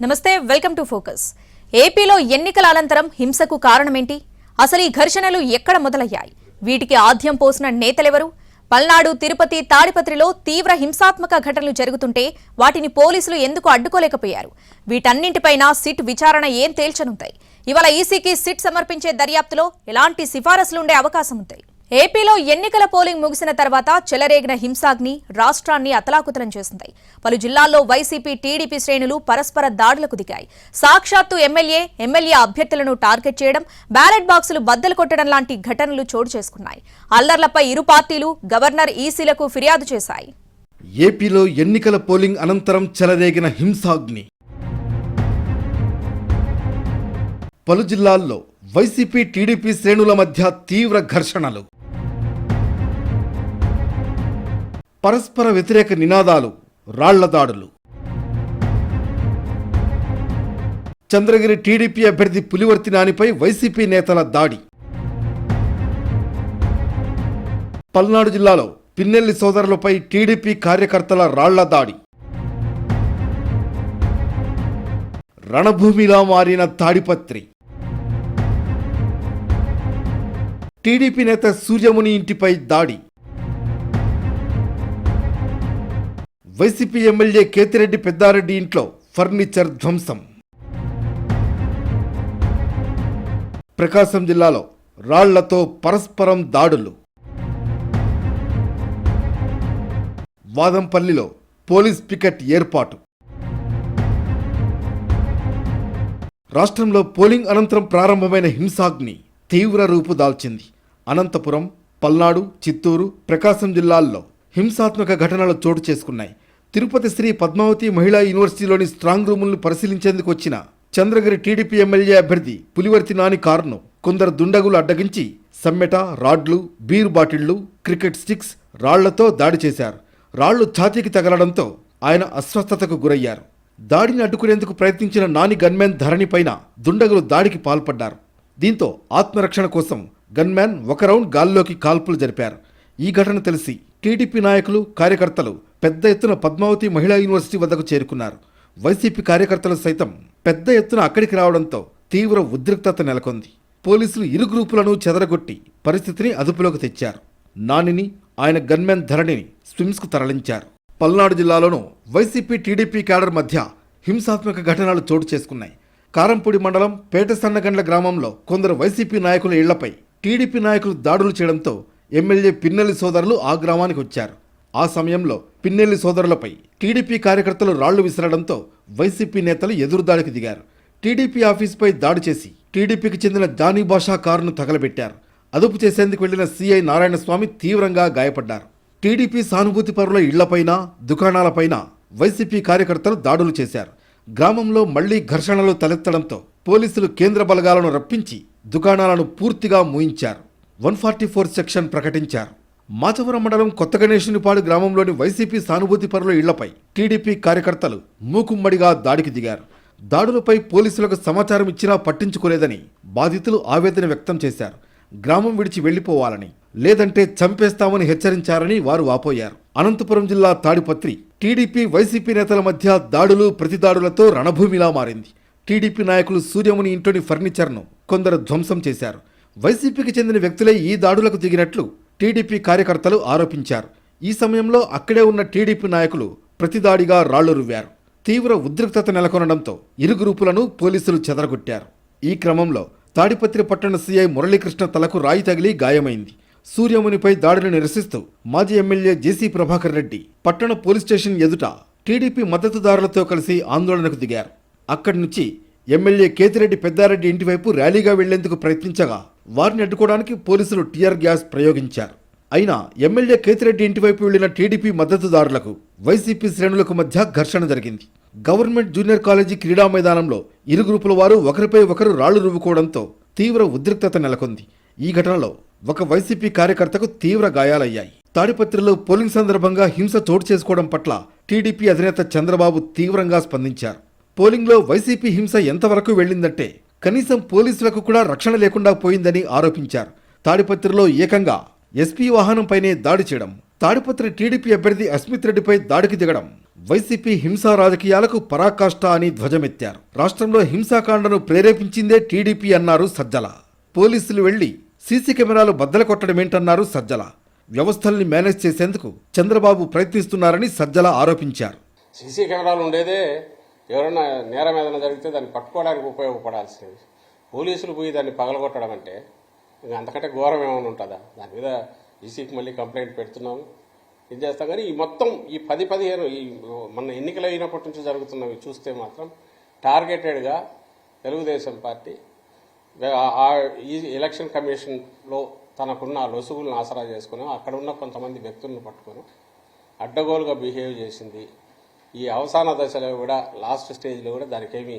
నమస్తే welcome to focus. ఏపీలో ఎన్నికల అనంతరం హింసకు కారణమేంటి? అసలు ఈ ఘర్షణలు ఎక్కడ మొదలయ్యాయి? వీటికి ఆద్యం పోసిన నేతలెవరు? పల్నాడు తిరుపతి తాడిపత్రిలో తీవ్ర హింసాత్మక ఘటనలు జరుగుతుంటే వాటిని పోలీసులు ఎందుకు అడ్డుకోలేకపోయారు? వీటన్నింటిపైన సిట్ విచారణ ఏం తేల్చనుంటాయి ఇవాళ ఈసీకి సిట్ సమర్పించే దర్యాప్తులో ఎలాంటి సిఫారసులు ఉండే అవకాశం ఉంటాయి ఏపీలో ఎన్నికల పోలింగ్ ముగిసిన తర్వాత చెలరేగిన హింసాగ్ని రాష్ట్రాన్ని అతలాకుతలం చేసింది. పలు జిల్లాల్లో వైసీపీ టీడీపీ శ్రేణులు పరస్పర దాడులకు దిగాయి. సాక్షాత్తు ఎమ్మెల్యే ఎమ్మెల్యే అభ్యర్థులను టార్గెట్ చేయడం బ్యాలెట్ బాక్సులు బద్దలు కొట్టడం లాంటి ఘటనలు చోటు చేసుకున్నాయి. అల్లర్లపై ఇరు పార్టీలు గవర్నర్ ఈసీలకు ఫిర్యాదు చేశాయి. ఏపీలో ఎన్నికల పోలింగ్ అనంతరం చెలరేగిన హింసాగ్ని. పలు జిల్లాల్లో వైసీపీ టీడీపీ శ్రేణుల మధ్య తీవ్ర ఘర్షణలు. పరస్పర వ్యతిరేక నినాదాలు రాళ్ళ దాడులు. చంద్రగిరి టీడీపీ అభ్యర్థి పులివర్తి నానిపై వైసీపీ నేతల దాడి. పల్నాడు జిల్లాలో పిన్నెల్లి సోదరులపై టీడీపీ కార్యకర్తల రాళ్ళ దాడి. రణభూమిలా మారిన తాడిపత్రి. టీడీపీ నేత సూర్యముని ఇంటిపై దాడి. వైసీపీ ఎమ్మెల్యే కేతిరెడ్డి పెద్దారెడ్డి ఇంట్లో ఫర్నిచర్ ధ్వంసం. ప్రకాశం జిల్లాలో రాళ్ళతో పరస్పరం దాడులు. వాదంపల్లిలో పోలీస్ పికెట్ ఏర్పాటు. రాష్ట్రంలో పోలింగ్ అనంతరం ప్రారంభమైన హింసాగ్ని తీవ్ర రూపు దాల్చింది. అనంతపురం పల్నాడు చిత్తూరు ప్రకాశం జిల్లాల్లో హింసాత్మక ఘటనలు చోటు చేసుకున్నాయి. తిరుపతి శ్రీ పద్మావతి మహిళా యూనివర్సిటీలోని స్ట్రాంగ్ రూములను పరిశీలించేందుకు వచ్చిన చంద్రగిరి టీడీపీ ఎమ్మెల్యే అభ్యర్థి పులివర్తి నాని కారును కొందరు దుండగులు అడ్డగించి సమ్మెట రాడ్లు బీర్ బాటిళ్ళు క్రికెట్ స్టిక్స్ రాళ్ళతో దాడి చేశారు. రాళ్ళు ఛాతీకి తగలడంతో ఆయన అస్వస్థతకు గురయ్యారు. దాడిని అడ్డుకునేందుకు ప్రయత్నించిన నాని గన్మ్యాన్ ధరణిపైన దుండగులు దాడికి పాల్పడ్డారు. దీంతో ఆత్మరక్షణ కోసం గన్మ్యాన్ ఒక రౌండ్ గాల్లోకి కాల్పులు జరిపారు. ఈ ఘటన తెలిసి టీడీపీ నాయకులు కార్యకర్తలు పెద్ద ఎత్తున పద్మావతి మహిళా యూనివర్సిటీ వద్దకు చేరుకున్నారు. వైసీపీ కార్యకర్తలు సైతం పెద్ద ఎత్తున అక్కడికి రావడంతో తీవ్ర ఉద్రిక్తత నెలకొంది. పోలీసులు ఇరు గ్రూపులను చెదరగొట్టి పరిస్థితిని అదుపులోకి తెచ్చారు. నానిని ఆయన గన్మెన్ ధరణిని స్విమ్స్కు తరలించారు. పల్నాడు జిల్లాలోనూ వైసీపీ టీడీపీ క్యాడర్ మధ్య హింసాత్మక ఘటనలు చోటు చేసుకున్నాయి. కారంపూడి మండలం పేట సన్నగండ్ల గ్రామంలో కొందరు వైసీపీ నాయకుల ఇళ్ళపై టీడీపీ నాయకులు దాడులు చేయడంతో ఎమ్మెల్యే పిన్నెల్లి సోదరులు ఆ గ్రామానికి వచ్చారు. ఆ సమయంలో పిన్నెల్లి సోదరులపై టీడీపీ కార్యకర్తలు రాళ్ళు విసరడంతో వైసీపీ నేతలు ఎదురుదాడికి దిగారు. టీడీపీ ఆఫీసుపై దాడి చేసి టీడీపీకి చెందిన జానీ బాషా కారును తగలబెట్టారు. అదుపు చేసేందుకు వెళ్ళిన సీఐ నారాయణస్వామి తీవ్రంగా గాయపడ్డారు. టీడీపీ సానుభూతి పరుల ఇళ్ళపైన దుకాణాలపైన వైసీపీ కార్యకర్తలు దాడులు చేశారు. గ్రామంలో మళ్ళీ ఘర్షణలు తలెత్తడంతో పోలీసులు కేంద్ర బలగాలను రప్పించి దుకాణాలను పూర్తిగా మూయించారు. వన్ ఫార్టీ ఫోర్ సెక్షన్ ప్రకటించారు. మాచవరం మండలం కొత్త గణేశునిపాడు గ్రామంలోని వైసీపీ సానుభూతి పరుల ఇళ్ళపై టీడీపీ కార్యకర్తలు మూకుమ్మడిగా దాడికి దిగారు. దాడులపై పోలీసులకు సమాచారం ఇచ్చినా పట్టించుకోలేదని బాధితులు ఆవేదన వ్యక్తం చేశారు. గ్రామం విడిచి వెళ్ళిపోవాలని లేదంటే చంపేస్తామని హెచ్చరించారని వారు వాపోయారు. అనంతపురం జిల్లా తాడిపత్రి టీడీపీ వైసీపీ నేతల మధ్య దాడులు ప్రతిదాడులతో రణభూమిలా మారింది. టీడీపీ నాయకులు సూర్యముని ఇంట్లోని ఫర్నిచర్ను కొందరు ధ్వంసం చేశారు. వైసీపీకి చెందిన వ్యక్తులే ఈ దాడులకు దిగినట్లు టీడీపీ కార్యకర్తలు ఆరోపించారు. ఈ సమయంలో అక్కడే ఉన్న టీడీపీ నాయకులు ప్రతిదాడిగా రాళ్ళు రువ్వారు తీవ్ర ఉద్రిక్తత నెలకొనడంతో ఇరు గ్రూపులను పోలీసులు చెదరగొట్టారు. ఈ క్రమంలో తాడిపత్రి పట్టణ సీఐ మురళీకృష్ణ తలకు రాయి తగిలి గాయమైంది. సూర్యమునిపై దాడిని నిరసిస్తూ మాజీ ఎమ్మెల్యే జేసీ ప్రభాకర్ రెడ్డి పట్టణ పోలీస్ స్టేషన్ ఎదుట టీడీపీ మద్దతుదారులతో కలిసి ఆందోళనకు దిగారు. అక్కడి నుంచి ఎమ్మెల్యే కేతిరెడ్డి పెద్దారెడ్డి ఇంటివైపు ర్యాలీగా వెళ్ళేందుకు ప్రయత్నించగా వారిని అడ్డుకోవడానికి పోలీసులు టియర్ గ్యాస్ ప్రయోగించారు. అయినా ఎమ్మెల్యే కేతిరెడ్డి ఇంటివైపు వెళ్ళిన టీడీపీ మద్దతుదారులకు వైసీపీ శ్రేణులకు మధ్య ఘర్షణ జరిగింది. గవర్నమెంట్ జూనియర్ కాలేజీ క్రీడా మైదానంలో ఇరు గ్రూపుల వారు ఒకరిపై ఒకరు రాళ్ళు రువ్వుకోవడంతో తీవ్ర ఉద్రిక్తత నెలకొంది. ఈ ఘటనలో ఒక వైసీపీ కార్యకర్తకు తీవ్ర గాయాలయ్యాయి. తాడిపత్రిలో పోలింగ్ సందర్భంగా హింస చోటు చేసుకోవడం పట్ల టీడీపీ అధినేత చంద్రబాబు తీవ్రంగా స్పందించారు. పోలింగ్లో వైసీపీ హింస ఎంతవరకు వెళ్ళిందంటే కనీసం పోలీసులకు కూడా రక్షణ లేకుండా పోయిందని ఆరోపించారు. తాడిపత్రిలో ఏకంగా ఎస్పీ వాహనంపైనే దాడి చేయడం తాడిపత్రి టీడీపీ అభ్యర్థి అస్మిత్ రెడ్డిపై దాడికి దిగడం వైసీపీ హింసా రాజకీయాలకు పరాకాష్ట అని ధ్వజమెత్తారు. రాష్ట్రంలో హింసాకాండను ప్రేరేపించిందే టీడీపీ అన్నారు సజ్జల. పోలీసులు వెళ్ళి సీసీ కెమెరాలు బద్దలు కొట్టడమేంటన్నారు సజ్జల. వ్యవస్థల్ని మేనేజ్ చేసేందుకు చంద్రబాబు ప్రయత్నిస్తున్నారని సజ్జల ఆరోపించారు. సీసీ కెమెరాలు ఉండేదే ఎవరైనా నేరం ఏదైనా జరిగితే దాన్ని పట్టుకోవడానికి ఉపయోగపడాల్సింది. పోలీసులు పోయి దాన్ని పగలగొట్టడం అంటే ఇంకా అంతకంటే ఘోరం ఏమైనా ఉంటుందా? దాని మీద ఈసీకి మళ్ళీ కంప్లైంట్ పెడుతున్నాము. ఇది చేస్తాం? కానీ ఈ మొత్తం ఈ పది పదిహేను ఈ మన ఎన్నికలు అయినప్పటి నుంచి జరుగుతున్నవి చూస్తే మాత్రం టార్గెటెడ్గా తెలుగుదేశం పార్టీ ఆ- ఈ ఎలక్షన్ కమిషన్లో తనకున్న లొసుగులను ఆసరా చేసుకుని అక్కడ ఉన్న కొంతమంది వ్యక్తులను పట్టుకొని అడ్డగోలుగా బిహేవ్ చేసింది ఈ అవసాన దశలో కూడా లాస్ట్ స్టేజ్లో కూడా దానికేమీ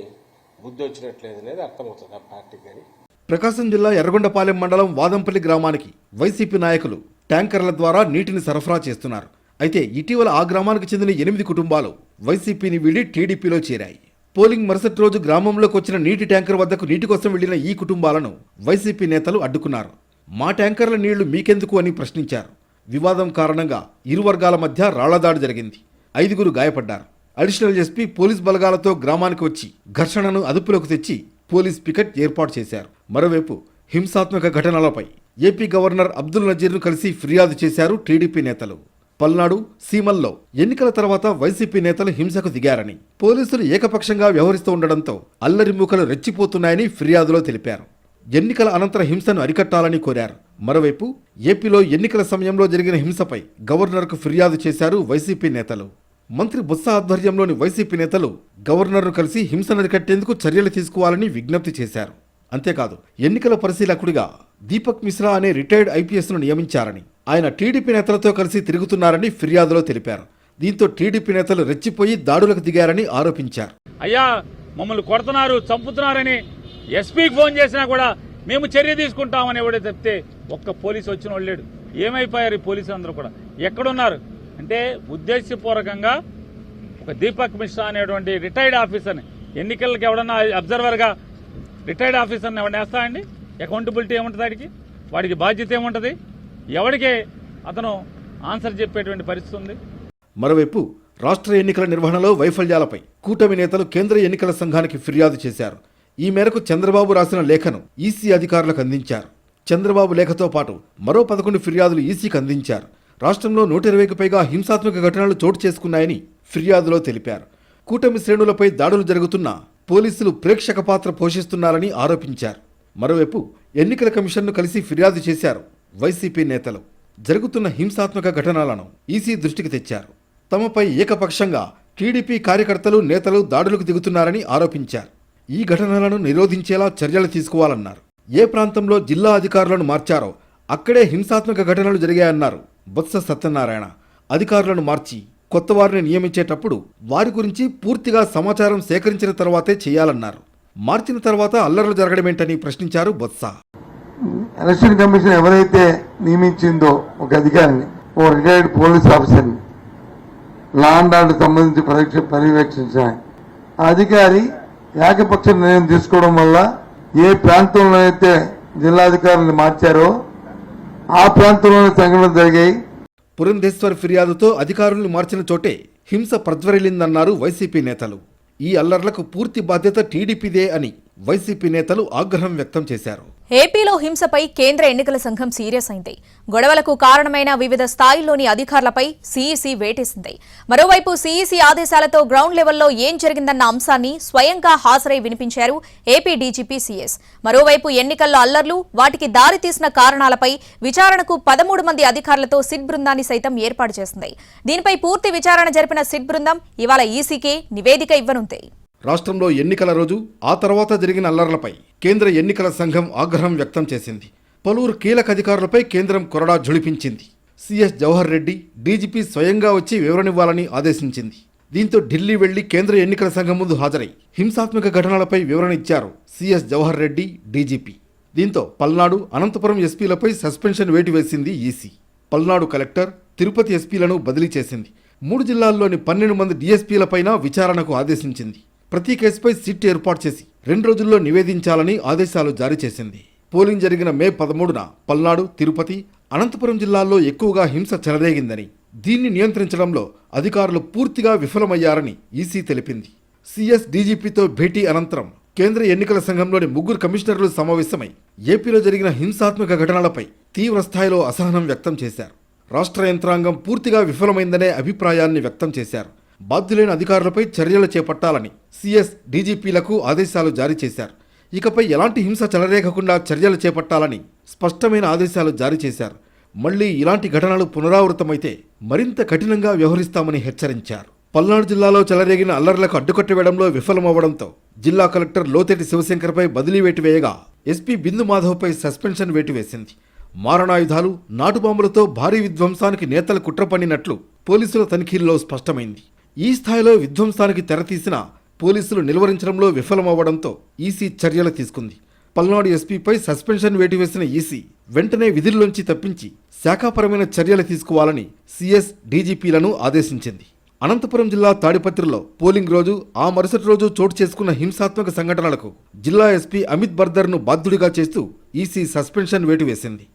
బుద్ధి వచ్చినట్లేదు అనేది అర్థమవుతుంది ఆ పార్టీకి కానీ ప్రకాశం జిల్లా ఎర్రగొండపాలెం మండలం వాదంపల్లి గ్రామానికి వైసీపీ నాయకులు ట్యాంకర్ల ద్వారా నీటిని సరఫరా చేస్తున్నారు. అయితే ఇటీవల ఆ గ్రామానికి చెందిన ఎనిమిది కుటుంబాలు వైసీపీని వీడి టీడీపీలో చేరాయి. పోలింగ్ మరుసటి రోజు గ్రామంలోకి వచ్చిన నీటి ట్యాంకర్ వద్దకు నీటి కోసం వెళ్ళిన ఈ కుటుంబాలను వైసీపీ నేతలు అడ్డుకున్నారు. మా ట్యాంకర్ల నీళ్ళు మీకెందుకు అని ప్రశ్నించారు. వివాదం కారణంగా ఇరు వర్గాల మధ్య రాళ్ళదాడి జరిగింది. ఐదుగురు గాయపడ్డారు. అడిషనల్ ఎస్పీ పోలీస్ బలగాలతో గ్రామానికి వచ్చి ఘర్షణను అదుపులోకి తెచ్చి పోలీస్ పికెట్ ఏర్పాటు చేశారు. మరోవైపు హింసాత్మక ఘటనలపై ఏపీ గవర్నర్ అబ్దుల్ నజీర్ను కలిసి ఫిర్యాదు చేశారు టీడీపీ నేతలు. పల్నాడు సీమల్లో ఎన్నికల తర్వాత వైసీపీ నేతలు హింసకు దిగారని పోలీసులు ఏకపక్షంగా వ్యవహరిస్తూ ఉండడంతో అల్లరి మూకలు రెచ్చిపోతున్నాయని ఫిర్యాదులో తెలిపారు. ఎన్నికల అనంతర హింసను అరికట్టాలని కోరారు. మరోవైపు ఏపీలో ఎన్నికల సమయంలో జరిగిన హింసపై గవర్నర్కు ఫిర్యాదు చేశారు వైసీపీ నేతలు. మంత్రి బొత్స ఆధ్వర్యంలోని వైసీపీ నేతలు గవర్నర్ను కలిసి హింసను అరికట్టేందుకు చర్యలు తీసుకోవాలని విజ్ఞప్తి చేశారు. అంతేకాదు ఎన్నికల పరిశీలకుడిగా దీపక్ మిశ్రా అనే రిటైర్డ్ ఐపీఎస్ను నియమించారని ఆయన టీడీపీ నేతలతో కలిసి తిరుగుతున్నారని ఫిర్యాదులో తెలిపారు. దీంతో టీడీపీ నేతలు రెచ్చిపోయి దాడులకు దిగారని ఆరోపించారు. అయ్యా మమ్మల్ని కొడుతున్నారు చంపుతున్నారని ఎస్పీకి ఫోన్ చేసినా కూడా మేము చర్య తీసుకుంటామని ఎవడే చెప్తే ఒక్క పోలీసు వచ్చిన వాళ్ళు లేడు. ఏమైపోయారు ఈ పోలీసులు అందరూ కూడా? ఎక్కడున్నారు? అంటే ఉద్దేశపూర్వకంగా ఒక దీపక్ మిశ్రా అనేటువంటి రిటైర్డ్ ఆఫీసర్ని ఎన్నికలకు ఎవడన్నా అబ్జర్వర్గా రిటైర్డ్ ఆఫీసర్ని ఎవరిని వేస్తా అండి? అకౌంటబిలిటీ ఏముంటుంది వాడికి వాడికి బాధ్యత ఏముంటుంది? ఎవడికి అతను ఆన్సర్ చెప్పేటువంటి పరిస్థితి ఉంది? మరోవైపు రాష్ట్ర ఎన్నికల నిర్వహణలో వైఫల్యాలపై కూటమి నేతలు కేంద్ర ఎన్నికల సంఘానికి ఫిర్యాదు చేశారు. ఈ మేరకు చంద్రబాబు రాసిన లేఖను ఈసీ అధికారులకు అందించారు. చంద్రబాబు లేఖతో పాటు మరో పదకొండు ఫిర్యాదులు ఈసీకి అందించారు. రాష్ట్రంలో నూట ఇరవైకి పైగా హింసాత్మక ఘటనలు చోటు చేసుకున్నాయని ఫిర్యాదులో తెలిపారు. కూటమి శ్రేణులపై దాడులు జరుగుతున్నా పోలీసులు ప్రేక్షక పాత్ర పోషిస్తున్నారని ఆరోపించారు. మరోవైపు ఎన్నికల కమిషన్ను కలిసి ఫిర్యాదు చేశారు వైసీపీ నేతలు. జరుగుతున్న హింసాత్మక ఘటనలను ఈసీ దృష్టికి తెచ్చారు. తమపై ఏకపక్షంగా టీడీపీ కార్యకర్తలు నేతలు దాడులకు దిగుతున్నారని ఆరోపించారు. ఈ ఘటనలను నిరోధించేలా చర్యలు తీసుకోవాలన్నారు. ఏ ప్రాంతంలో జిల్లా అధికారులను మార్చారో అక్కడే హింసాత్మక ఘటనలు జరిగాయన్నారు. బొత్స సత్యనారాయణ అధికారులను మార్చి కొత్త వారిని నియమించేటప్పుడు వారి గురించి పూర్తిగా సమాచారం సేకరించిన తర్వాతే చేయాలన్నారు. మార్చిన తర్వాత అల్లర్లు జరగడమేంటని ప్రశ్నించారు బొత్స. ఎలక్షన్ కమిషన్ ఎవరైతే నియమించిందో ఒక అధికారిని ఓ రిటైర్డ్ పోలీస్ ఆఫీసర్ని లా అండ్ ఆర్డర్ సంబంధించి పరీక్ష ఆ అధికారి ఏకపక్ష నిర్ణయం తీసుకోవడం వల్ల ఏ ప్రాంతంలో అయితే జిల్లాధికారులు మార్చారో ఆ ప్రాంతంలోనే తగ్గడం జరిగాయి. పురంధేశ్వర్ ఫిర్యాదుతో అధికారులను మార్చిన చోటే హింస ప్రజ్వరిల్లిందన్నారు వైసీపీ నేతలు. ఈ అల్లర్లకు పూర్తి బాధ్యత టీడీపీదే అని వైసీపీ నేతలు ఆగ్రహం వ్యక్తం చేశారు. ఏపీలో హింసపై కేంద్ర ఎన్నికల సంఘం సీరియస్ అయింది. గొడవలకు కారణమైన వివిధ స్థాయిల్లోని అధికారులపై సీఈసీ వేటేసింది. మరోవైపు సీఈసీ ఆదేశాలతో గ్రౌండ్ లెవెల్లో ఏం జరిగిందన్న అంశాన్ని స్వయంగా హాజరై వినిపించారు ఏపీ డీజీపీ సీఎస్. మరోవైపు ఎన్నికల్లో అల్లర్లు వాటికి దారితీసిన కారణాలపై విచారణకు పదమూడు మంది అధికారులతో సిట్ బృందాన్ని సైతం ఏర్పాటు చేసింది. దీనిపై పూర్తి విచారణ జరిపిన సిట్ బృందం ఇవాళ ఈసీకే నివేదిక ఇవ్వనుంది. రాష్ట్రంలో ఎన్నికల రోజు ఆ తర్వాత జరిగిన అల్లర్లపై కేంద్ర ఎన్నికల సంఘం ఆగ్రహం వ్యక్తం చేసింది. పలువురు కీలక అధికారులపై కేంద్రం కొరడా ఝుళిపించింది సిఎస్ జవహర్ రెడ్డి డీజీపీ స్వయంగా వచ్చి వివరణివ్వాలని ఆదేశించింది. దీంతో ఢిల్లీ వెళ్ళి కేంద్ర ఎన్నికల సంఘం ముందు హాజరై హింసాత్మక ఘటనలపై వివరణ ఇచ్చారు సిఎస్ జవహర్ రెడ్డి డీజీపీ. దీంతో పల్నాడు అనంతపురం ఎస్పీలపై సస్పెన్షన్ వేటు వేసింది ఈసీ. పల్నాడు కలెక్టర్ తిరుపతి ఎస్పీలను బదిలీ చేసింది. మూడు జిల్లాల్లోని పన్నెండు మంది డీఎస్పీలపైన విచారణకు ఆదేశించింది. ప్రతి కేసుపై సిట్ ఏర్పాటు చేసి రెండు రోజుల్లో నివేదించాలని ఆదేశాలు జారీ చేసింది. పోలింగ్ జరిగిన మే పదమూడున పల్నాడు తిరుపతి అనంతపురం జిల్లాల్లో ఎక్కువగా హింస చెలరేగిందని దీన్ని నియంత్రించడంలో అధికారులు పూర్తిగా విఫలమయ్యారని ఈసీ తెలిపింది. సిఎస్ డీజీపీతో భేటీ అనంతరం కేంద్ర ఎన్నికల సంఘంలోని ముగ్గురు కమిషనర్లు సమావేశమై ఏపీలో జరిగిన హింసాత్మక ఘటనలపై తీవ్ర స్థాయిలో అసహనం వ్యక్తం చేశారు. రాష్ట్ర యంత్రాంగం పూర్తిగా విఫలమైందనే అభిప్రాయాన్ని వ్యక్తం చేశారు. బాధ్యులైన అధికారులపై చర్యలు చేపట్టాలని సిఎస్ డీజీపీలకు ఆదేశాలు జారీ చేశారు. ఇకపై ఎలాంటి హింస చెలరేగకుండా చర్యలు చేపట్టాలని స్పష్టమైన ఆదేశాలు జారీ చేశారు. మళ్ళీ ఇలాంటి ఘటనలు పునరావృతమైతే మరింత కఠినంగా వ్యవహరిస్తామని హెచ్చరించారు. పల్నాడు జిల్లాలో చెలరేగిన అల్లర్లకు అడ్డుకట్ట వేయడంలో విఫలమవ్వడంతో జిల్లా కలెక్టర్ లోతెటి శివశంకర్పై బదిలీ వేటు వేయగా ఎస్పీ బిందు మాధవ్పై సస్పెన్షన్ వేటు వేసింది. మారణాయుధాలు నాటుబాంబులతో భారీ విధ్వంసానికి నేతలు కుట్ర పన్నినట్లు పోలీసుల తనిఖీల్లో స్పష్టమైంది. ఈ స్థాయిలో విధ్వంసానికి తెరతీసిన పోలీసులు నిలువరించడంలో విఫలమవ్వడంతో ఈసీ చర్యలు తీసుకుంది. పల్నాడు ఎస్పీపై సస్పెన్షన్ వేటు వేసిన ఈసీ వెంటనే విధుల్లోంచి తప్పించి శాఖాపరమైన చర్యలు తీసుకోవాలని సీఎస్ డీజీపీలను ఆదేశించింది. అనంతపురం జిల్లా తాడిపత్రిలో పోలింగ్ రోజు ఆ మరుసటి రోజు చోటు చేసుకున్న హింసాత్మక సంఘటనలకు జిల్లా ఎస్పీ అమిత్ బర్దర్ను బాధ్యుడిగా చేస్తూ ఈసీ సస్పెన్షన్ వేటు వేసింది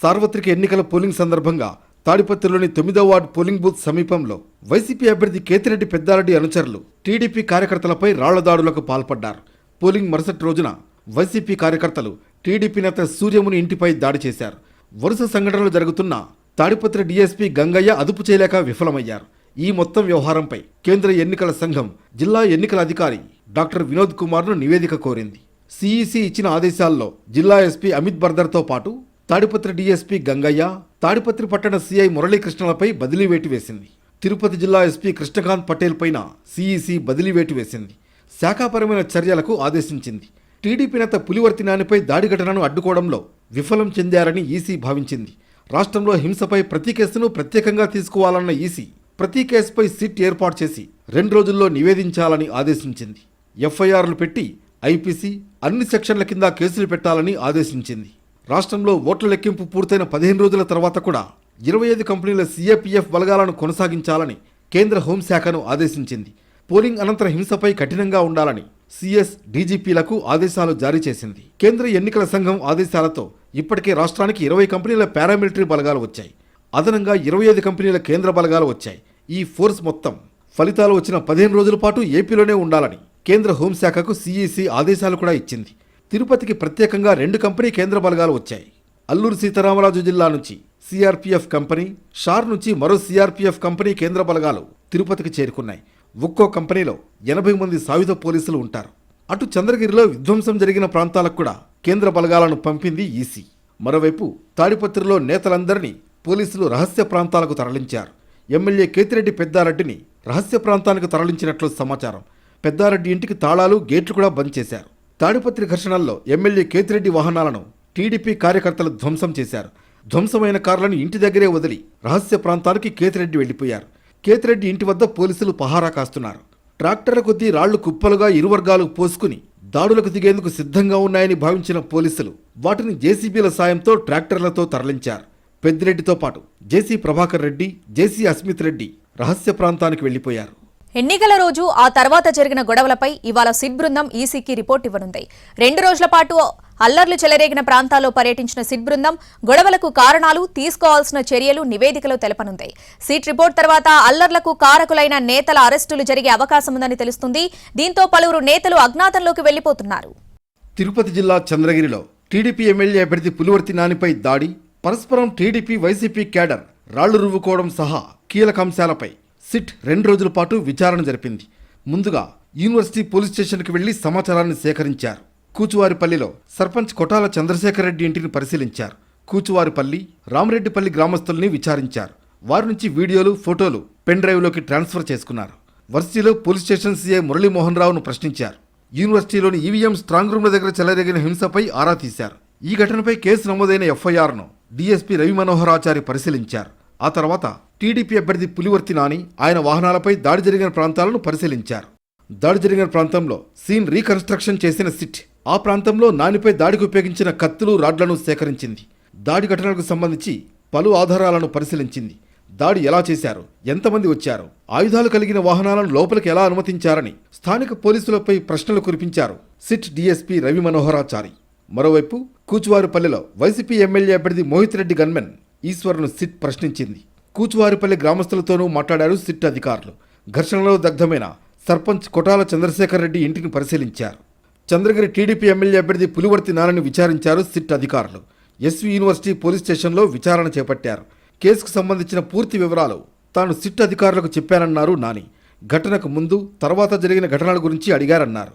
సార్వత్రిక ఎన్నికల పోలింగ్ సందర్భంగా తాడిపత్రిలోని తొమ్మిదో వార్డు పోలింగ్ బూత్ సమీపంలో వైసీపీ అభ్యర్థి కేతిరెడ్డి పెద్దారెడ్డి అనుచరులు టీడీపీ కార్యకర్తలపై రాళ్ళ దాడులకు పాల్పడ్డారు. పోలింగ్ మరుసటి రోజున వైసీపీ కార్యకర్తలు టీడీపీ నేత సూర్యముని ఇంటిపై దాడి చేశారు. వరుస సంఘటనలు జరుగుతున్న తాడిపత్రి డీఎస్పీ గంగయ్య అదుపు చేయలేక విఫలమయ్యారు. ఈ మొత్తం వ్యవహారంపై కేంద్ర ఎన్నికల సంఘం జిల్లా ఎన్నికల అధికారి డాక్టర్ వినోద్ కుమార్ను నివేదిక కోరింది. సిఈసి ఇచ్చిన ఆదేశాల్లో జిల్లా ఎస్పీ అమిత్ బర్దర్తో పాటు తాడిపత్రి డీఎస్పీ గంగయ్య తాడిపత్రి పట్టణ సీఐ మురళీకృష్ణలపై బదిలీ వేటు వేసింది. తిరుపతి జిల్లా ఎస్పీ కృష్ణకాంత్ పటేల్ పైన సిఈసి బదిలీ వేటు వేసింది. శాఖాపరమైన చర్యలకు ఆదేశించింది. టీడీపీ నేత పులివర్తి నానిపై దాడి ఘటనను అడ్డుకోవడంలో విఫలం చెందారని ఈసీ భావించింది. రాష్ట్రంలో హింసపై ప్రతి కేసును ప్రత్యేకంగా తీసుకోవాలన్న ఈసీ ప్రతి కేసుపై సిట్ ఏర్పాటు చేసి రెండు రోజుల్లో నివేదించాలని ఆదేశించింది. ఎఫ్ఐఆర్లు పెట్టి ఐపీసీ అన్ని సెక్షన్ల కింద కేసులు పెట్టాలని ఆదేశించింది. రాష్ట్రంలో ఓట్ల లెక్కింపు పూర్తయిన పదిహేను రోజుల తర్వాత కూడా ఇరవై ఐదు కంపెనీల సీఏపీఎఫ్ బలగాలను కొనసాగించాలని కేంద్ర హోంశాఖను ఆదేశించింది. పోలింగ్ అనంతర హింసపై కఠినంగా ఉండాలని సిఎస్ డీజీపీలకు ఆదేశాలు జారీ చేసింది. కేంద్ర ఎన్నికల సంఘం ఆదేశాలతో ఇప్పటికే రాష్ట్రానికి ఇరవై కంపెనీల పారామిలిటరీ బలగాలు వచ్చాయి. అదనంగా ఇరవై ఐదు కంపెనీల కేంద్ర బలగాలు వచ్చాయి. ఈ ఫోర్స్ మొత్తం ఫలితాలు వచ్చిన పదిహేను రోజుల పాటు ఏపీలోనే ఉండాలని కేంద్ర హోంశాఖకు సిఈసి ఆదేశాలు కూడా ఇచ్చింది. తిరుపతికి ప్రత్యేకంగా రెండు కంపెనీ కేంద్ర బలగాలు వచ్చాయి. అల్లూరు సీతారామరాజు జిల్లా నుంచి సిఆర్పీఎఫ్ కంపెనీ షార్ నుంచి మరో సిఆర్పీఎఫ్ కంపెనీ కేంద్ర బలగాలు తిరుపతికి చేరుకున్నాయి. ఒక్కో కంపెనీలో ఎనభై మంది సాయుధ పోలీసులు ఉంటారు. అటు చంద్రగిరిలో విధ్వంసం జరిగిన ప్రాంతాలకు కూడా కేంద్ర బలగాలను పంపింది ఈసీ. మరోవైపు తాడిపత్రిలో నేతలందరినీ పోలీసులు రహస్య ప్రాంతాలకు తరలించారు. ఎమ్మెల్యే కేతిరెడ్డి పెద్దారెడ్డిని రహస్య ప్రాంతానికి తరలించినట్లు సమాచారం. పెద్దారెడ్డి ఇంటికి తాళాలు గేట్లు కూడా బంద్ చేశారు. తాడిపత్రి ఘర్షణల్లో ఎమ్మెల్యే కేతిరెడ్డి వాహనాలను టీడీపీ కార్యకర్తలు ధ్వంసం చేశారు. ధ్వంసమైన కార్లను ఇంటి దగ్గరే వదిలి రహస్య ప్రాంతానికి కేతిరెడ్డి వెళ్ళిపోయారు కేతిరెడ్డి ఇంటి వద్ద పోలీసులు పహారా కాస్తున్నారు. ట్రాక్టర్ల కొద్దీ రాళ్ళు కుప్పలుగా ఇరువర్గాలు పోసుకుని దాడులకు దిగేందుకు సిద్ధంగా ఉన్నాయని భావించిన పోలీసులు వాటిని జేసీబీల సాయంతో ట్రాక్టర్లతో తరలించారు. పెద్దిరెడ్డితో పాటు జేసీ ప్రభాకర్ రెడ్డి జేసీ అస్మిత్ రెడ్డి రహస్య ప్రాంతానికి వెళ్ళిపోయారు ఎన్నికల రోజు ఆ తర్వాత జరిగిన గొడవలపై ఇవాళ సిట్ బృందం ఈసీకి రిపోర్ట్ ఇవ్వనుంది. రెండు రోజుల పాటు అల్లర్లు చెలరేగిన ప్రాంతాల్లో పర్యటించిన సిట్ బృందం గొడవలకు కారణాలు తీసుకోవాల్సిన చర్యలు నివేదికలో తెలపనుంది. సిట్ రిపోర్ట్ తర్వాత అల్లర్లకు కారకులైన నేతల అరెస్టులు జరిగే అవకాశం ఉందని తెలుస్తుంది. దీంతో పలువురు నేతలు అజ్ఞాతంలోకి వెళ్ళిపోతున్నారు తిరుపతి జిల్లా చంద్రగిరిలో టీడీపీ ఎమ్మెల్యే అభ్యర్థి పులివర్తి నానిపై దాడి పరస్పరం టీడీపీ వైసీపీ క్యాడర్ రాళ్ళు రువ్వుకోవడం సహా కీలక అంశాలపై సిట్ రెండు రోజుల పాటు విచారణ జరిపింది. ముందుగా యూనివర్సిటీ పోలీస్ స్టేషన్కి వెళ్ళి సమాచారాన్ని సేకరించారు. కూచువారిపల్లిలో సర్పంచ్ కొటాల చంద్రశేఖర్ రెడ్డి ఇంటిని పరిశీలించారు. కూచువారిపల్లి రామరెడ్డిపల్లి గ్రామస్తుల్ని విచారించారు. వారి నుంచి వీడియోలు ఫోటోలు పెన్ డ్రైవ్లోకి ట్రాన్స్ఫర్ చేసుకున్నారు. వర్సిటీలో పోలీస్ స్టేషన్ సీఐ మురళీమోహన్ రావును ప్రశ్నించారు. యూనివర్సిటీలోని ఈవీఎం స్ట్రాంగ్ రూమ్ల దగ్గర చెలరేగిన హింసపై ఆరా తీశారు. ఈ ఘటనపై కేసు నమోదైన ఎఫ్ఐఆర్ను డీఎస్పీ రవి మనోహరాచారి పరిశీలించారు. ఆ తర్వాత టీడీపీ అభ్యర్థి పులివర్తి నాని ఆయన వాహనాలపై దాడి జరిగిన ప్రాంతాలను పరిశీలించారు. దాడి జరిగిన ప్రాంతంలో సీన్ రీకన్స్ట్రక్షన్ చేసిన సిట్. ఆ ప్రాంతంలో నానిపై దాడికి ఉపయోగించిన కత్తులు రాడ్లను సేకరించింది. దాడి ఘటనలకు సంబంధించి పలు ఆధారాలను పరిశీలించింది. దాడి ఎలా చేశారు? ఎంతమంది వచ్చారు? ఆయుధాలు కలిగిన వాహనాలను లోపలికి ఎలా అనుమతించారని స్థానిక పోలీసులపై ప్రశ్నలు కురిపించారు సిట్ డీఎస్పీ రవి మనోహరాచారి. మరోవైపు కూచువారిపల్లిలో వైసీపీ ఎమ్మెల్యే అభ్యర్థి మోహిత్ రెడ్డి గన్మెన్ ఈశ్వర్ను సిట్ ప్రశ్నించింది. కూచువారిపల్లి గ్రామస్తులతోనూ మాట్లాడారు సిట్ అధికారులు. ఘర్షణలో దగ్ధమైన సర్పంచ్ కొటాల చంద్రశేఖర్ రెడ్డి ఇంటిని పరిశీలించారు. చంద్రగిరి టీడీపీ ఎమ్మెల్యే అభ్యర్థి పులివర్తి నాని విచారించారు సిట్ అధికారులు. ఎస్వి యూనివర్సిటీ పోలీస్ స్టేషన్లో విచారణ చేపట్టారు. కేసుకు సంబంధించిన పూర్తి వివరాలు తాను సిట్ అధికారులకు చెప్పానన్నారు నాని. ఘటనకు ముందు తర్వాత జరిగిన ఘటనల గురించి అడిగారన్నారు.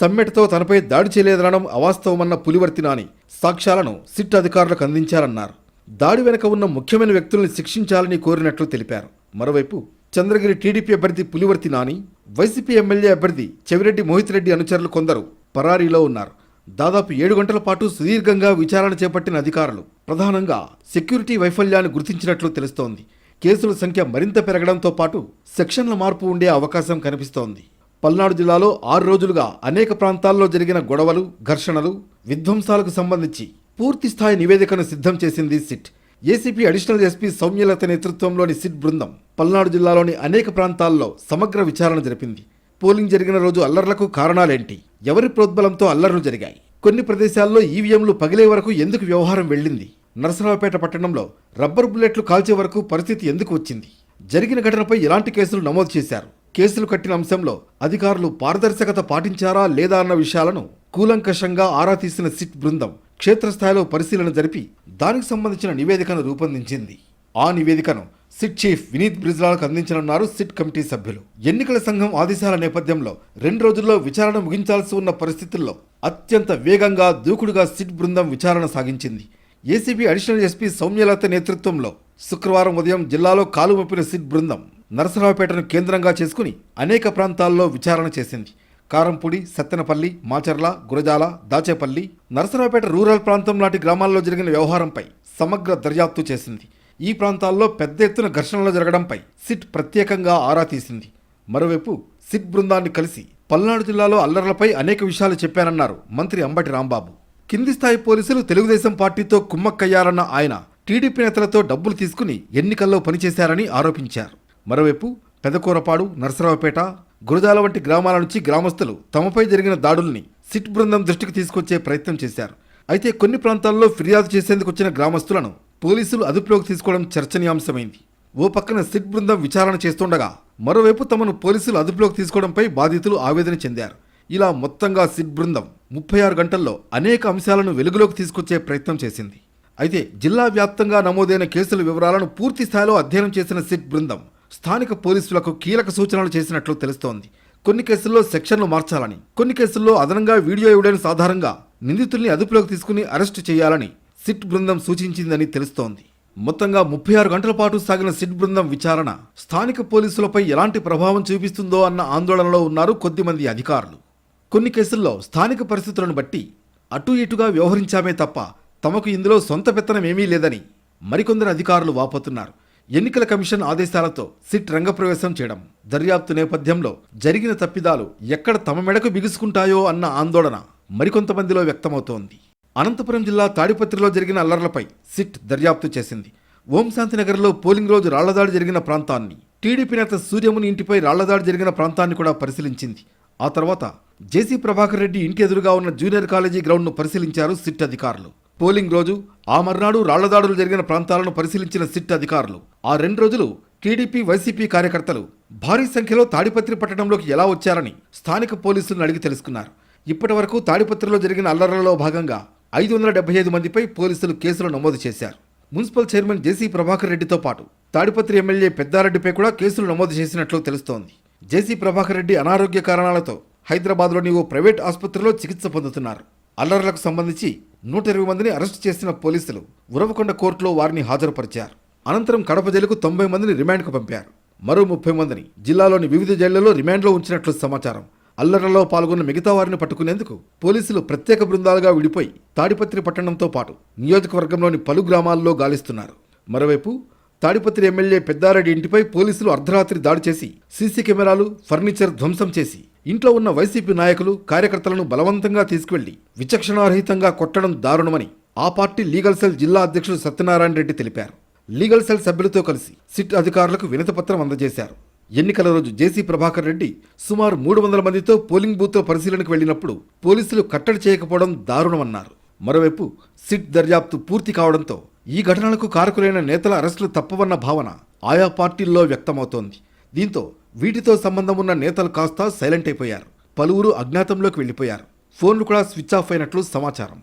సమ్మెటతో తనపై దాడి చేయలేదనడం అవాస్తవమన్న పులివర్తి నాని సాక్ష్యాలను సిట్ అధికారులకు అందించారన్నారు. దాడి వెనుక ఉన్న ముఖ్యమైన వ్యక్తుల్ని శిక్షించాలని కోరినట్లు తెలిపారు. మరోవైపు చంద్రగిరి టీడీపీ అభ్యర్థి పులివర్తి నాని వైసీపీ ఎమ్మెల్యే అభ్యర్థి చెవిరెడ్డి మోహిత్ రెడ్డి అనుచరులు కొందరు పరారీలో ఉన్నారు. దాదాపు ఏడు గంటల పాటు సుదీర్ఘంగా విచారణ చేపట్టిన అధికారులు ప్రధానంగా సెక్యూరిటీ వైఫల్యాన్ని గుర్తించినట్లు తెలుస్తోంది. కేసుల సంఖ్య మరింత పెరగడంతో పాటు సెక్షన్ల మార్పు ఉండే అవకాశం కనిపిస్తోంది. పల్నాడు జిల్లాలో ఆరు రోజులుగా అనేక ప్రాంతాల్లో జరిగిన గొడవలు ఘర్షణలు విధ్వంసాలకు సంబంధించి పూర్తి స్థాయి నివేదికను సిద్ధం చేసింది SIT. ACP additional SP Soumyalatha నేతృత్వంలోని సిట్ బృందం పల్నాడు జిల్లాలోని అనేక ప్రాంతాల్లో సమగ్ర విచారణ జరిపింది. పోలింగ్ జరిగిన రోజు అల్లర్లకు కారణాలేంటి? ఎవరి ప్రోద్బలంతో అల్లర్లు జరిగాయి? కొన్ని ప్రదేశాల్లో ఈవీఎంలు పగిలే వరకు ఎందుకు వ్యవహారం వెళ్ళింది? నరసరావుపేట పట్టణంలో రబ్బర్ బుల్లెట్లు కాల్చే వరకు పరిస్థితి ఎందుకు వచ్చింది? జరిగిన ఘటనపై ఎలాంటి కేసులు నమోదు చేశారు? కేసులు కట్టిన అంశంలో అధికారులు పారదర్శకత పాటించారా లేదా అన్న విషయాలను కూలంకషంగా ఆరా తీసిన సిట్ బృందం క్షేత్రస్థాయిలో పరిశీలన జరిపి దానికి సంబంధించిన నివేదికను రూపొందించింది. ఆ నివేదికను సిట్ చీఫ్ వినీత్ బ్రిజ్లాలకు అందించనున్నారు సిట్ కమిటీ సభ్యులు. ఎన్నికల సంఘం ఆదేశాల నేపథ్యంలో రెండు రోజుల్లో విచారణ ముగించాల్సి ఉన్న పరిస్థితుల్లో అత్యంత వేగంగా దూకుడుగా సిట్ బృందం విచారణ సాగించింది. ఏసీబీ అడిషనల్ ఎస్పీ సౌమ్యలత నేతృత్వంలో శుక్రవారం ఉదయం జిల్లాలో కాలుమొప్పిన సిట్ బృందం నరసరావుపేటను కేంద్రంగా చేసుకుని అనేక ప్రాంతాల్లో విచారణ చేసింది. కారంపూడి సత్తెనపల్లి మాచర్ల గురజాల దాచేపల్లి నరసరావుపేట రూరల్ ప్రాంతం లాంటి గ్రామాల్లో జరిగిన వ్యవహారంపై సమగ్ర దర్యాప్తు చేసింది. ఈ ప్రాంతాల్లో పెద్ద ఎత్తున ఘర్షణలు జరగడంపై సిట్ ప్రత్యేకంగా ఆరా తీసింది. మరోవైపు సిట్ బృందాన్ని కలిసి పల్నాడు జిల్లాలో అల్లర్లపై అనేక విషయాలు చెప్పానన్నారు మంత్రి అంబటి రాంబాబు. కింది స్థాయి పోలీసులు తెలుగుదేశం పార్టీతో కుమ్మక్కయ్యారన్న ఆయన టీడీపీ నేతలతో డబ్బులు తీసుకుని ఎన్నికల్లో పనిచేశారని ఆరోపించారు. మరోవైపు పెదకూరపాడు నరసరావుపేట గురజాల వంటి గ్రామాల నుంచి గ్రామస్తులు తమపై జరిగిన దాడుల్ని సిట్ బృందం దృష్టికి తీసుకొచ్చే ప్రయత్నం చేశారు. అయితే కొన్ని ప్రాంతాల్లో ఫిర్యాదు చేసేందుకు వచ్చిన గ్రామస్తులను పోలీసులు అదుపులోకి తీసుకోవడం చర్చనీయాంశమైంది. ఓ పక్కన సిట్ బృందం విచారణ చేస్తుండగా మరోవైపు తమను పోలీసులు అదుపులోకి తీసుకోవడంపై బాధితులు ఆవేదన చెందారు. ఇలా మొత్తంగా సిట్ బృందం ముప్పై ఆరు గంటల్లో అనేక అంశాలను వెలుగులోకి తీసుకొచ్చే ప్రయత్నం చేసింది. అయితే జిల్లా వ్యాప్తంగా నమోదైన కేసుల వివరాలను పూర్తి స్థాయిలో అధ్యయనం చేసిన సిట్ బృందం స్థానిక పోలీసులకు కీలక సూచనలు చేసినట్లు తెలుస్తోంది. కొన్ని కేసుల్లో సెక్షన్లు మార్చాలని కొన్ని కేసుల్లో అదనంగా వీడియో ఇవ్వడానికి సాధారణంగా నిందితుల్ని అదుపులోకి తీసుకుని అరెస్టు చేయాలని సిట్ బృందం సూచించిందని తెలుస్తోంది. మొత్తంగా ముప్పై ఆరు గంటల పాటు సాగిన సిట్ బృందం విచారణ స్థానిక పోలీసులపై ఎలాంటి ప్రభావం చూపిస్తుందో అన్న ఆందోళనలో ఉన్నారు కొద్దిమంది అధికారులు. కొన్ని కేసుల్లో స్థానిక పరిస్థితులను బట్టి అటు ఇటుగా వ్యవహరించామే తప్ప తమకు ఇందులో సొంత పెత్తనం ఏమీ లేదని మరికొందరు అధికారులు వాపోతున్నారు. ఎన్నికల కమిషన్ ఆదేశాలతో సిట్ రంగప్రవేశం చేయడం దర్యాప్తు నేపథ్యంలో జరిగిన తప్పిదాలు ఎక్కడ తమ మెడకు బిగుసుకుంటాయో అన్న ఆందోళన మరికొంతమందిలో వ్యక్తమవుతోంది. అనంతపురం జిల్లా తాడిపత్రిలో జరిగిన అల్లర్లపై సిట్ దర్యాప్తు చేసింది. ఓంశాంతినగర్లో పోలింగ్ రోజు రాళ్ళదాడి జరిగిన ప్రాంతాన్ని టీడీపీ నేత సూర్యముని ఇంటిపై రాళ్ళదాడి జరిగిన ప్రాంతాన్ని కూడా పరిశీలించింది. ఆ తర్వాత జేసీ ప్రభాకర్ రెడ్డి ఇంటి ఎదురుగా ఉన్న జూనియర్ కాలేజీ గ్రౌండ్ను పరిశీలించారు సిట్ అధికారులు. పోలింగ్ రోజు ఆ మర్నాడు రాళ్ళదాడులు జరిగిన ప్రాంతాలను పరిశీలించిన సిట్ అధికారులు. ఆ రెండు రోజులు టీడీపీ వైసీపీ కార్యకర్తలు భారీ సంఖ్యలో తాడిపత్రి పట్టణంలోకి ఎలా వచ్చారని స్థానిక పోలీసులను అడిగి తెలుసుకున్నారు. ఇప్పటి వరకు తాడిపత్రిలో జరిగిన అల్లర్లలో భాగంగా ఐదు వందల డెబ్బై ఐదు మందిపై పోలీసులు కేసులు నమోదు చేశారు. మున్సిపల్ చైర్మన్ జేసీ ప్రభాకర్ రెడ్డితో పాటు తాడిపత్రి ఎమ్మెల్యే పెద్దారెడ్డిపై కూడా కేసులు నమోదు చేసినట్లు తెలుస్తోంది. జేసీ ప్రభాకర్ రెడ్డి అనారోగ్య కారణాలతో హైదరాబాద్లోని ఓ ప్రైవేట్ ఆసుపత్రిలో చికిత్స పొందుతున్నారు. అల్లర్లకు సంబంధించి నూట ఇరవై మందిని అరెస్ట్ చేసిన పోలీసులు ఉరవకొండ కోర్టులో వారిని హాజరుపరిచారు. అనంతరం కడప జైలుకు తొంభై మందిని రిమాండ్కు పంపారు. మరో ముప్పై మందిని జిల్లాలోని వివిధ జైళ్ళలో రిమాండ్లో ఉంచినట్లు సమాచారం. అల్లర్లలో పాల్గొన్న మిగతా వారిని పట్టుకునేందుకు పోలీసులు ప్రత్యేక బృందాలుగా విడిపోయి తాడిపత్రి పట్టణంతో పాటు నియోజకవర్గంలోని పలు గ్రామాల్లో గాలిస్తున్నారు. మరోవైపు తాడిపత్రి ఎమ్మెల్యే పెద్దారెడ్డి ఇంటిపై పోలీసులు అర్ధరాత్రి దాడి చేసి సీసీ కెమెరాలు ఫర్నిచర్ ధ్వంసం చేసి ఇంట్లో ఉన్న వైసీపీ నాయకులు కార్యకర్తలను బలవంతంగా తీసుకువెళ్ళి విచక్షణారహితంగా కొట్టడం దారుణమని ఆ పార్టీ లీగల్ సెల్ జిల్లా అధ్యక్షుడు సత్యనారాయణ రెడ్డి తెలిపారు. లీగల్ సెల్ సభ్యులతో కలిసి సిట్ అధికారులకు వినతిపత్రం అందజేశారు. ఎన్నికల రోజు జేసీ ప్రభాకర్ రెడ్డి సుమారు మూడు వందల మందితో పోలింగ్ బూత్ల పరిశీలనకు వెళ్ళినప్పుడు పోలీసులు కట్టడి చేయకపోవడం దారుణమన్నారు. మరోవైపు సిట్ దర్యాప్తు పూర్తి కావడంతో ఈ ఘటనలకు కారకులైన నేతల అరెస్టులు తప్పవన్న భావన ఆయా పార్టీల్లో వ్యక్తమవుతోంది. దీంతో వీటితో సంబంధం ఉన్న నేతలు కాస్త సైలెంట్ అయిపోయారు. పలువురు అజ్ఞాతంలోకి వెళ్ళిపోయారు ఫోన్లు కూడా స్విచ్ ఆఫ్ అయినట్లు సమాచారం.